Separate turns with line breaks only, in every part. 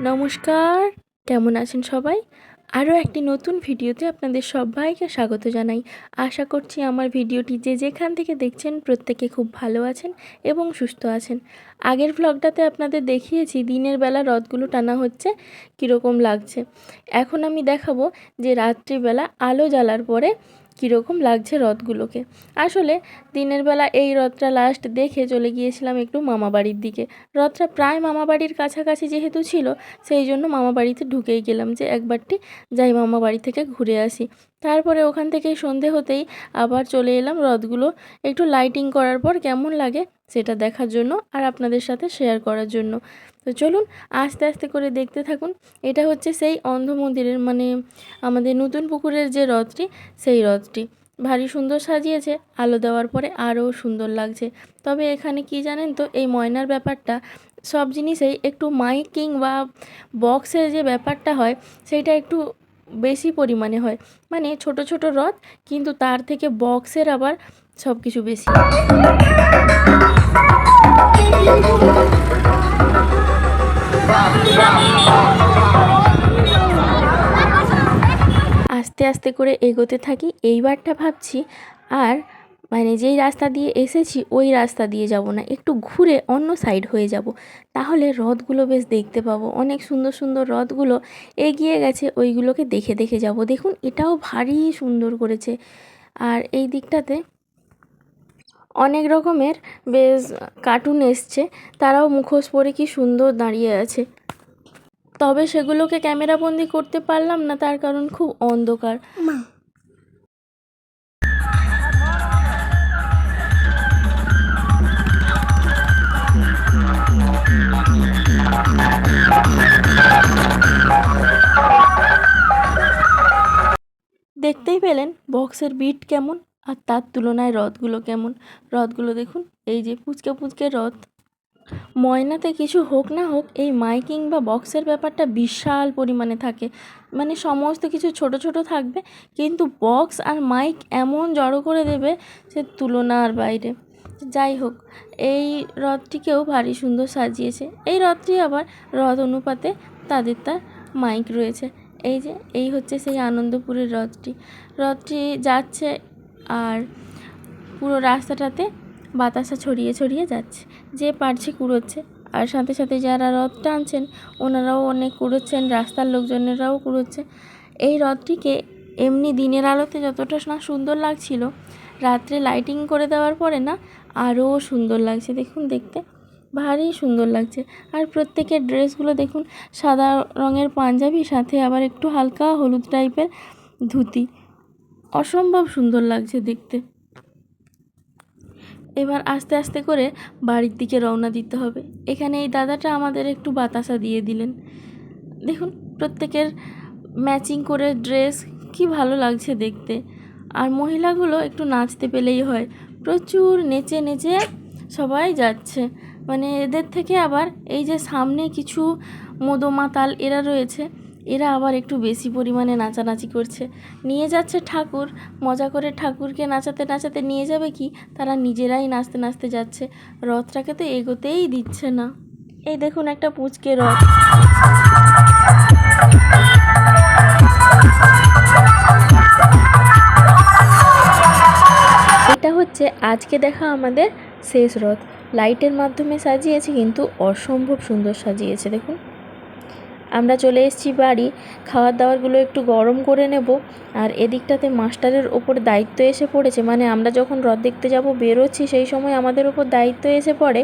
নমস্কার, কেমন আছেন সবাই? আরও একটি নতুন ভিডিওতে আপনাদের সবাইকে স্বাগত জানাই। আশা করছি আমার ভিডিওটি যে যেখান থেকে দেখছেন প্রত্যেকে খুব ভালো আছেন এবং সুস্থ আছেন। আগের ভ্লগটাতে আপনাদের দেখিয়েছি, দিনের বেলা রথগুলো টানা হচ্ছে, কীরকম লাগছে। এখন আমি দেখাবো যে রাত্রিবেলা আলো জ্বালার পরে কীরকম লাগছে রথগুলোকে। আসলে দিনের বেলা এই রথটা লাস্ট দেখে চলে গিয়েছিলাম একটু মামাবাড়ির দিকে। রথটা প্রায় মামাবাড়ির কাছাকাছি যেহেতু ছিল, সেই জন্য মামাবাড়িতে ঢুকেই গেলাম যে একবারটি যাই মামাবাড়ি থেকে ঘুরে আসি। তারপরে ওখান থেকে সন্ধে হতেই আবার চলে এলাম রথগুলো। একটু লাইটিং করার পর কেমন লাগে সেটা দেখার জন্য আর আপনাদের সাথে শেয়ার করার জন্য। তো চলুন আস্তে আস্তে করে দেখতে থাকুন। এটা হচ্ছে সেই অন্ধ মন্দিরের মানে আমাদের নতুন পুকুরের যে রথটি, সেই রথটি। ভারী সুন্দর সাজিয়েছে, আলো দেওয়ার পরে আরও সুন্দর লাগছে। তবে এখানে কি জানেন তো, এই ময়নার ব্যাপারটা, সব জিনিসেই একটু মাইকিং বা বক্সের যে ব্যাপারটা হয় সেইটা একটু বেশি পরিমাণে হয়। মানে ছোট ছোট রথ, কিন্তু তার থেকে বক্সের আবার সব কিছু বেশি। আস্তে আস্তে করে এগোতে থাকি, এইবারটা ভাবছি, আর মানে যেই রাস্তা দিয়ে এসেছি, ওই রাস্তা দিয়ে যাব না, একটু ঘুরে অন্য সাইড হয়ে যাব। তাহলে রথগুলো বেশ দেখতে পাবো। অনেক সুন্দর সুন্দর রথগুলো এগিয়ে গেছে, ওইগুলোকে দেখে দেখে যাব। দেখুন, এটাও ভারী সুন্দর করেছে। আর এই দিকটাতে অনেক রকমের বেশ কার্টুন এসছে। তারাও মুখোশ পরে কি সুন্দর দাঁড়িয়ে আছে। তবে সেগুলোকে ক্যামেরাবন্দি করতে পারলাম না তার কারণ খুব অন্ধকার। দেখতেই পেলেন বক্সের বিট কেমন। আর তার তুলনায় রথগুলো কেমন? রথগুলো দেখুন, এই যে পুচকে পুচকে রথ। ময়নাতে কিছু হোক না হোক, এই মাইকিং বা বক্সের ব্যাপারটা বিশাল পরিমাণে থাকে। মানে সমস্ত কিছু ছোট ছোট থাকবে, কিন্তু বক্স আর মাইক এমন জড়ো করে দেবে যে তুলনার বাইরে। যাই হোক, এই রথটিকেও ভারী সুন্দর সাজিয়েছে। এই রথটি আবার রথ অনুপাতে তাদের তার মাইক রয়েছে। এই যে, এই হচ্ছে সেই আনন্দপুরের রথটি। রথটি যাচ্ছে আর পুরো রাস্তাটাতে বাতাসা ছড়িয়ে ছড়িয়ে যাচ্ছে। যে পারছে কুড়োচ্ছে। আর সাথে সাথে যারা রথ টানছেন, ওনারাও অনেক কুড়োচ্ছেন, রাস্তার লোকজনেরাও কুড়োচ্ছে। এই রথটিকে এমনি দিনের আলোতে যতটা না সুন্দর লাগছিল, রাত্রে লাইটিং করে দেওয়ার পরে না আরও সুন্দর লাগছে। দেখুন, দেখতে ভারী সুন্দর লাগছে। আর প্রত্যেকের ড্রেসগুলো দেখুন, সাদা রঙের পাঞ্জাবি, সাথে আবার একটু হালকা হলুদ টাইপের ধুতি। অসম্ভব সুন্দর লাগছে দেখতে। এবার আস্তে আস্তে করে বাড়ির দিকে রওনা দিতে হবে। এখানে এই দাদাটা আমাদের একটু বাতাসা দিয়ে দিলেন। দেখুন, প্রত্যেকের ম্যাচিং করে ড্রেস কি ভালো লাগছে দেখতে। আর মহিলাগুলো একটু নাচতে পেলেই হয়। প্রচুর নেচে নেচে সবাই যাচ্ছে। মানে এদের থেকে আবার এই যে সামনে কিছু মদমাতাল এরা রয়েছে এরা আবার একটু বেশি পরিমাণে নাচানাচি করছে। নিয়ে যাচ্ছে ঠাকুর, মজা করে ঠাকুরকে নাচাতে নাচাতে নিয়ে যাবে কি? তারা নিজেরাই নাচতে নাচতে যাচ্ছে। রথটাকে তো এগোতেই দিচ্ছে না। এই দেখুন একটা পুচকে রথ। এটা হচ্ছে আজকে দেখা আমাদের শেষ রথ। লাইটের মাধ্যমে সাজিয়েছে কিন্তু অসম্ভব সুন্দর সাজিয়েছে, দেখুন। আমরা চলে এসেছি বাড়ি। খাওয়ার দাওয়ারগুলো একটু গরম করে নেব। আর এদিকটাতে মাস্টারের ওপর দায়িত্ব এসে পড়েছে। মানে আমরা যখন রথ দেখতে যাব, বেরোচ্ছি, সেই সময় আমাদের ওপর দায়িত্ব এসে পড়ে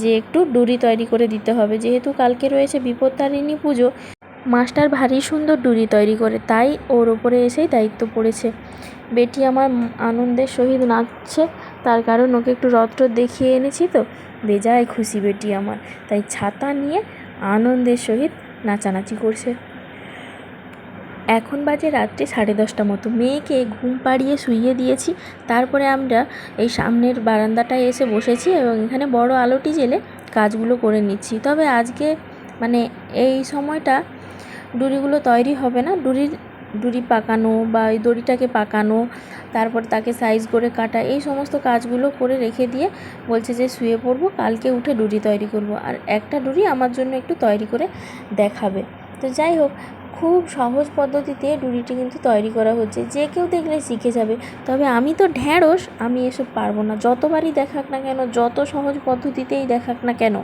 যে একটু ডুরি তৈরি করে দিতে হবে। যেহেতু কালকে রয়েছে বিপত্তারিণী পুজো, মাস্টার ভারী সুন্দর ডুরি তৈরি করে, তাই ওর ওপরে এসেই দায়িত্ব পড়েছে। বেটি আমার আনন্দের সহিত নাচছে, তার কারণ ওকে একটু টথ দেখিয়ে এনেছি তো। বেজায় খুশি বেটি আমার। তাই ছাতা নিয়ে আনন্দের সহিত নাচানাচি করছে। এখন বাজে রাত্রি সাড়ে দশটা মতো। মেয়েকে ঘুম পাড়িয়ে শুইয়ে দিয়েছি। তারপরে আমরা এই সামনের বারান্দাটায় এসে বসেছি এবং এখানে বড় আলোটি জেলে কাজগুলো করে নিচ্ছি। তবে আজকে মানে এই সময়টা ডুরিগুলো তৈরি হবে না। ডুরির ডুরি পাকানো বা ওই দড়িটাকে পাকানো, তারপর তাকে সাইজ করে কাটা, এই সমস্ত কাজগুলো করে রেখে দিয়ে বলছে যে শুয়ে পড়ব, কালকে উঠে ডুরি তৈরি করব। আর একটা ডুরি আমার জন্য একটু তৈরি করে দেখাবে। তো যাই হোক, খুব সহজ পদ্ধতিতে ডুরিটি কিন্তু তৈরি করা হচ্ছে। যে কেউ দেখলে শিখে যাবে। তবে আমি তো ঢ্যাঁড়স, আমি এসব পারব না। যতবারই দেখাক না কেন, যত সহজ পদ্ধতিতেই দেখাক না কেন,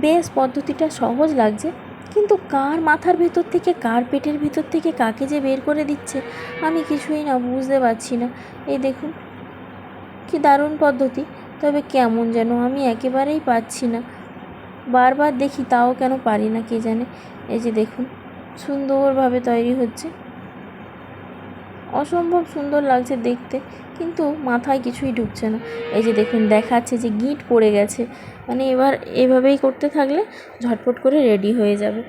বেশ পদ্ধতিটা সহজ লাগছে। কিন্তু কার মাথার ভেতর থেকে, কার পেটের ভেতর থেকে কাকে যে বের করে দিচ্ছে, আমি কিছুই না, বুঝতে পারছি না। এই দেখুন, কি দারুণ পদ্ধতি। তবে কেমন যেন আমি একেবারেই পাচ্ছি না। বারবার দেখি তাও কেন পারি না, কে জানে? এই যে দেখুন, সুন্দরভাবে তৈরি হচ্ছে। অসম্ভব সুন্দর লাগছে দেখতে, কিন্তু মাথায় কিছুই ঢুকছে না। এই যে দেখুন, দেখাচ্ছে যে গিঁট পড়ে গেছে। মানে এবার এভাবেই করতে থাকলে ঝটপট করে রেডি হয়ে যাবে।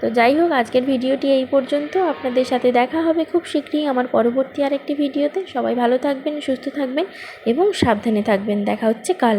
তো যাই হোক, আজকের ভিডিওটি এই পর্যন্ত। আপনাদের সাথে দেখা হবে খুব শীঘ্রই আমার পরবর্তী আরেকটি ভিডিওতে। সবাই ভালো থাকবেন, সুস্থ থাকবেন এবং সাবধানে থাকবেন। দেখা হচ্ছে কাল।